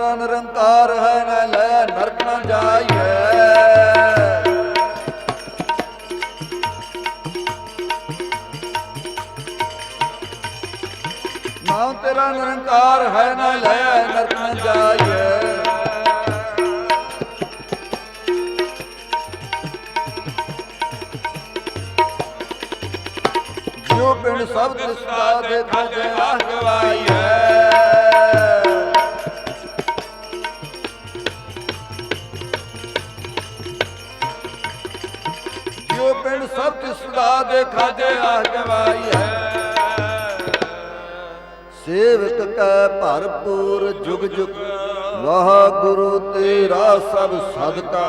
ਨਾਉ ਨਿਰੰਕਾਰ ਹੈ, ਨਾ ਲੈ ਨਰਕ ਨਾ ਜਾਈਏ ਨਾਉ ਤੇਰਾ ਨਿਰੰਕਾਰ ਹੈ, ਨਾ ਲੈ ਨਰਕ ਨਾ ਜਾਈਏ ਜੋ ਪਿੰਡ ਸਭ ਤਿਸਦਾ ਦੇਖਾ ਜੇ ਆਹ ਗਵਾਈ ਸਭ ਤਿਸਦਾ ਦੇਖਾ ਹੈ। ਸੇਵਕ ਕੈ ਭਰਪੂਰ ਜੁਗ ਜੁਗ ਵਾਹਿਗੁਰੂ ਤੇਰਾ ਸਭ ਸਦਕਾ।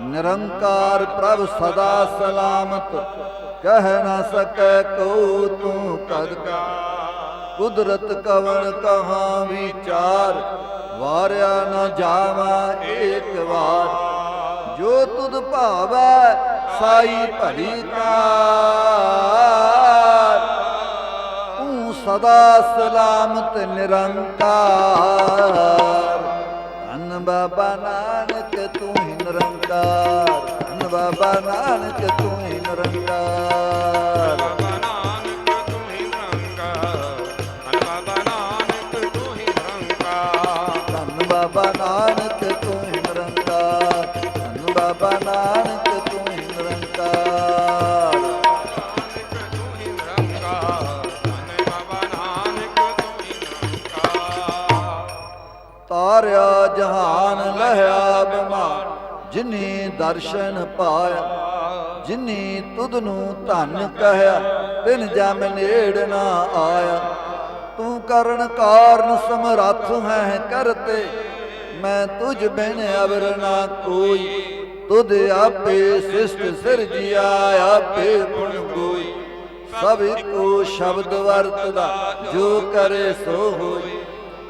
ਨਿਰੰਕਾਰ ਪ੍ਰਭ ਸਦਾ ਸਲਾਮਤ, ਕਹਿ ਨਾ ਸਕੈ ਕੋ ਤੂੰ ਕਦ ਕਾ ਕੁਦਰਤ ਕਵਣ ਕਹਾ ਵਿਚਾਰ, ਵਾਰਿਆ ਨਾ ਜਾਵਾ ਏਕ ਵਾਰ। ਜੋ ਤੁਧ ਭਾਵੈ ਸਾਈ ਭਲੀ ਕਾਰ ਤੂੰ ਸਦਾ ਸਲਾਮਤ ਨਿਰੰਕਾਰ। ਧੰਨ ਬਾਬਾ ਨਾਨਕ, ਤੂੰ ਹੀ ਨਿਰੰਕਾਰ। ਧੰਨ ਬਾਬਾ ਨਾਨਕ, ਤੂੰ ਹੀ ਨਿਰੰਕਾਰ। ਜਿਨੀ ਦਰਸ਼ਨ ਪਾਇਆ, ਜਿਨੀ ਤੁਧ ਨੂੰ ਧਨ ਕਹਿਆ, ਤਿਨ ਜਮ ਨੇੜ ਨਾ ਆਇਆ। ਤੂੰ ਕਰਨ ਕਾਰਨ ਸਮਰੱਥ ਹੈ ਕਰਤੇ, ਮੈਂ ਤੁਝ ਬਿਨ ਅਵਰ ਨਾ ਕੋਈ। ਤੁਧ ਆਪੇ ਸਿਸ਼ਟ ਸਿਰਜਿਆ, ਆਪੇ ਗੁਣ ਗੋਈ। ਸਭ ਇੱਕੋ ਸ਼ਬਦ ਵਰਤਦਾ, ਜੋ ਕਰੇ ਸੋ ਹੋਈ।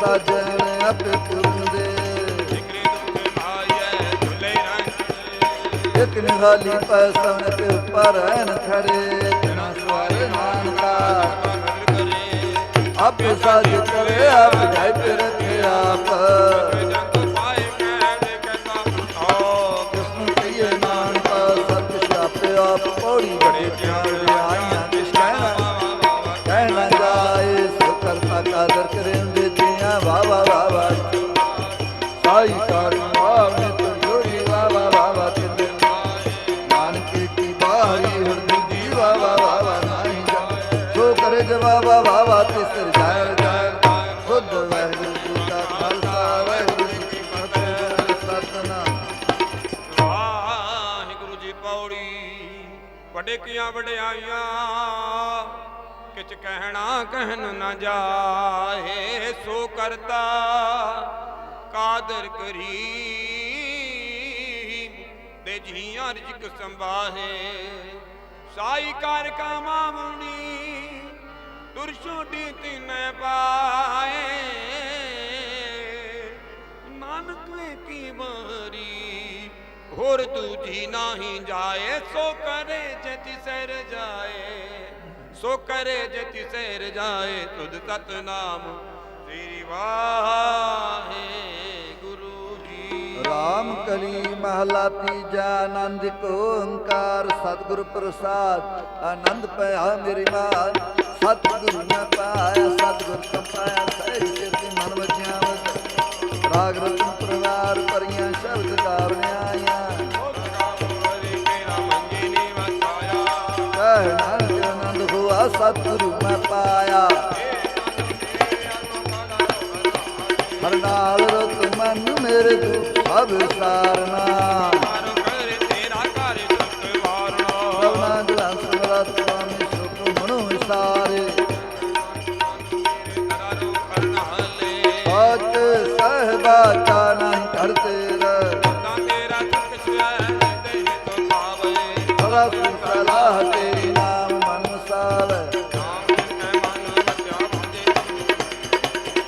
ਸਾਜਣ ਆਪੇ ਪੂਰਨ ਦੇ ਇਕ ਨਿਹਾਲੀ ਪੈਸਣ ਤੇ ਉੱਪਰ ਖੜੇ। ਤਨਾ ਸਵਾਰੇ ਨਾਨਕਾ। ਆਪ ਸਾਜ ਕਰੇ, ਆਪ ਜਾਇ ਤੇ ਸੋ ਕਰੇ ਜਵਾ ਵਾ ਜਾਇ ਜਾਇ ਖੁਦ ਵਾਹਿਗੁਰੂ ਜੀ ਕਾ ਖਾਲਸਾ, ਵਾਹਿਗੁਰੂ ਜੀ ਕੀ ਫਤਿਹ, ਸਤਨਾਮ। ਵਾਹਿਗੁਰੂ ਜੀ ਪੌੜੀ ਵੱਡੇ ਕੀਆਂ ਵਡਿਆਈਆਂ ਕਿਚ ਕਹਿਣਾ ਕਹਿਨ ਨਾ ਜਾਏ, ਸੋ ਕਰਤਾ ਕਾਦਰ ਕਰੀ ਤੇ ਜੀਆਂ ਰਿਜਕ ਸੰਭਾਹੇ। ਸਾਈ ਕਰ ਕਮਾਵਣੀ ਤੁਰ ਛੋਟੀ ਤਿਨੈ ਪਾਏ। ਨਾਨਕ ਵੇ ਕੀ ਮਾਰੀ ਹੋਰ ਦੂਜੀ ਨਾਹੀ ਜਾਏ, ਸੋ ਕਰੇ ਜਤੀ ਸਰ ਜਾਏ। ਸੋ ਕਰੇ ਜਤੀ ਸਰ ਜਾਏ, ਤੁਧ ਤਤ ਨਾਮ ਸ੍ਰੀ ਵਾਹੇ ਗੁਰੂ ਜੀ। ਰਾਮ ਕਲੀ ਮਹਲਾ ਤੀਜਾ, ਆਨੰਦ ਕੋ ਓੰਕਾਰ, ਸਤਿਗੁਰ ਪ੍ਰਸਾਦ, ਆਨੰਦ ਪਿਆ ਮੇਰੀ ਮਾਤ ਸਤਿਗੁਰੂ ਨੇ ਪਾਇਆ, ਸਤਿਗੁਰ ਤੋਂ ਪਾਇਆ ਸਹਿਜ ਚਿਰਤੀ ਮਨ ਵਜਿਆ ਰਾਗ ਰਤਨ ਪਰਵਾਰ ਪਰੀਆਂ ਸ਼ਬਦ ਗਾਵਣਿਆ ਆਈਆਂ ਕਹਿ ਆਨੰਦ ਹੋਆ, ਸਤਿਗੁਰੂ ਮੈਂ ਪਾਇਆ। ਹਰ ਨਾਲ ਰਤ ਮਨ ਮੇਰੇ ਦੁਖ ਸਭ ਸਾਰਨਾ। ਤੇਰਾ ਸਦਾ ਸਲਾਹ ਤੇਰੀ ਨਾਮ ਮਨ ਵਸਾਵੇ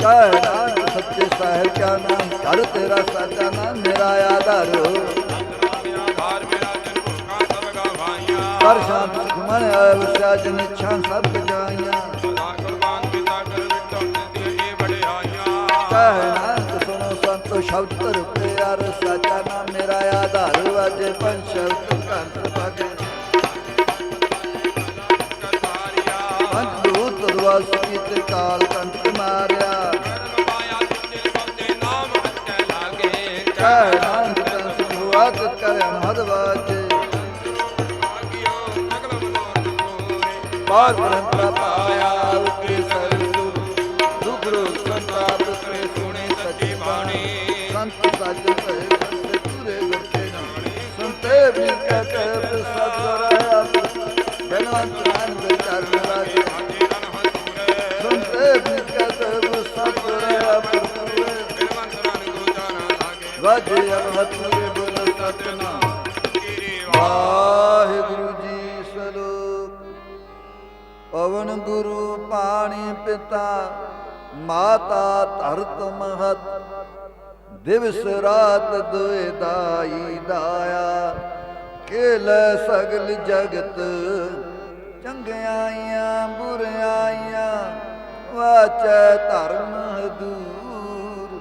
ਕਹਿ ਨਾਨਕ ਸੱਚੇ ਸਾਹਿਬ ਕਾ ਨਾਮ ਕਰ ਤੇਰਾ ਸਾਚਾ ਨਾਮ ਮੇਰਾ ਆਧਾਰ। ਕਰ ਸ਼ਾਂਤ ਜਨ ਸਭ ਜਾਈਆਂ। ਸ਼ਬਦ ਧਰ ਪਿਆਰ ਸਾਚਾ ਨਾਮ ਮੇਰਾ ਆਧਾਰ ਵਾਜੇ ਸ਼ਬਦ ਕੰਤ ਪਾਗੇ ਪੰਜ ਦੂਤ ਦਰਵਾਸ ਕੀਤੇ ਕਾਲ ਕੰਟ ਮਾਰਿਆ। ਕਹਿ ਨਾਨਕ ਤਨ ਸੁਭਾਤ ਕਰੇ ਅਨਹਦ ਵਾਜੇ। ਪਿਤਾ ਮਾਤਾ ਧਰਤ ਮਹਤ, ਦਿਵਸ ਰਾਤ ਦੁਇ ਦਾਈ ਦਾਇਆ। ਖੇਲ ਸਗਲ ਜਗਤ, ਚੰਗਿਆਈਆਂ ਬੁਰਿਆਈਆਂ, ਵਾਚੈ ਧਰਮ ਦੂਰ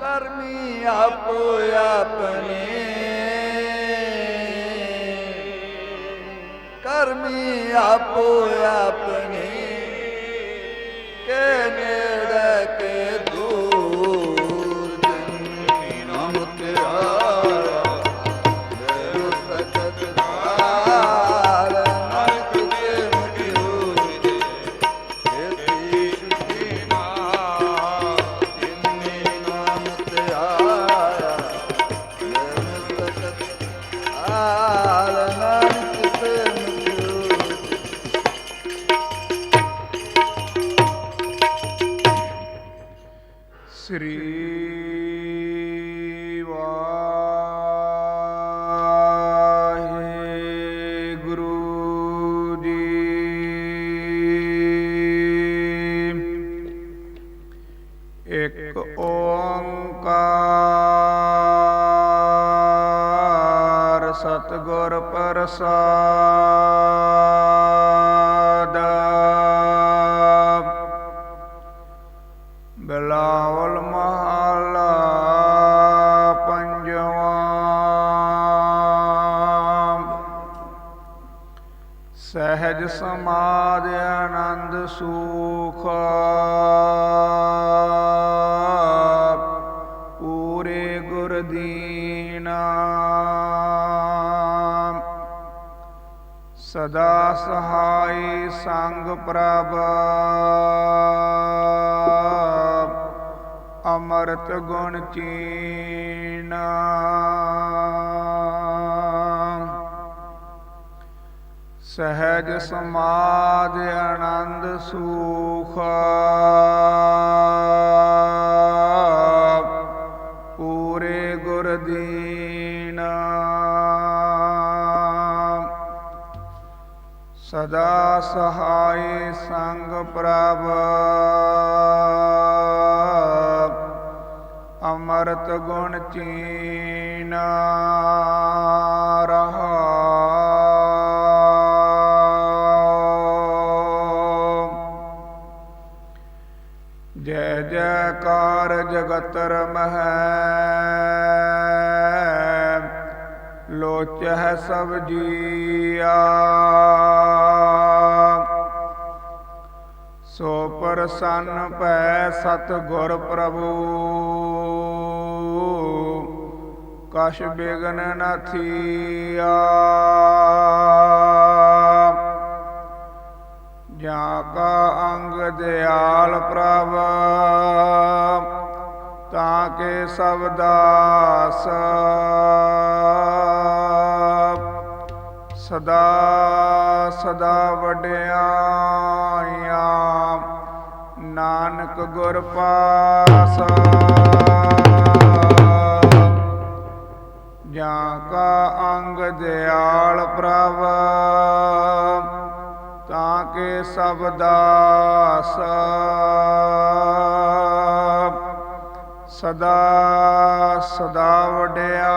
ਕਰਮੀ ਆਪੋ ਆਪਣੇ। ਕਰਮੀ ਆਪੋ ਆਪਣੇ। ਧਾਰ ਨਾਨਕ ਕੇ ਮਟਿਓ ਸ੍ਰੀ ਵਾਹਿਗੁਰੂ ਜੀ। ਇੱਕ ਓੰਕਾਰ ਸਤਿਗੁਰ ਪ੍ਰਸਾਦ। ਬਿਲਾਵਲ ਮਹਲਾ ਪੰਜਵਾਂ। ਸਹਿਜ ਸਮਾਧ ਆਨੰਦ ਸੁਖ। ਸਦਾ ਸਹਾਈ ਸੰਗ ਪ੍ਰਭ। ਅਮਰਤ ਗੁਣ ਚੀਨ। ਸਹਿਜ ਸਮਾਧ ਆਨੰਦ ਸੁਖ। ਸਦਾ ਸਹਾਈ ਸੰਗ ਪ੍ਰਭ। ਅਮਰਤ ਗੁਣ ਚੀਨ ਰਹਾ। ਜੈ ਜੈਕਾਰ ਜਗਤਰ ਮਹੈ ਲੋਚਹਿ ਸਭ ਜੀਆ। ਸੋ ਪ੍ਰਸੰਨ ਭੈ ਸਤ ਗੁਰ ਪ੍ਰਭੂ। ਕਛ ਬਿਗਨ ਨ ਜਾਂ ਕਾ ਅੰਗ ਦਿਆਲ ਪ੍ਰਭ, ਤਾਂ ਕੇ ਸਭ ਦਾਸ। ਸਦਾ ਸਦਾ ਵਡਿਆਈਆਂ ਨਾਨਕ ਗੁਰ ਪਾਸ। ਜਾਂ ਕਾ ਅੰਗ ਦਿਆਲ ਪ੍ਰਭ, ਤਾਂ ਕੇ ਸਭ ਦਾਸ। ਸਦਾ ਸਦਾ ਵਡਿਆ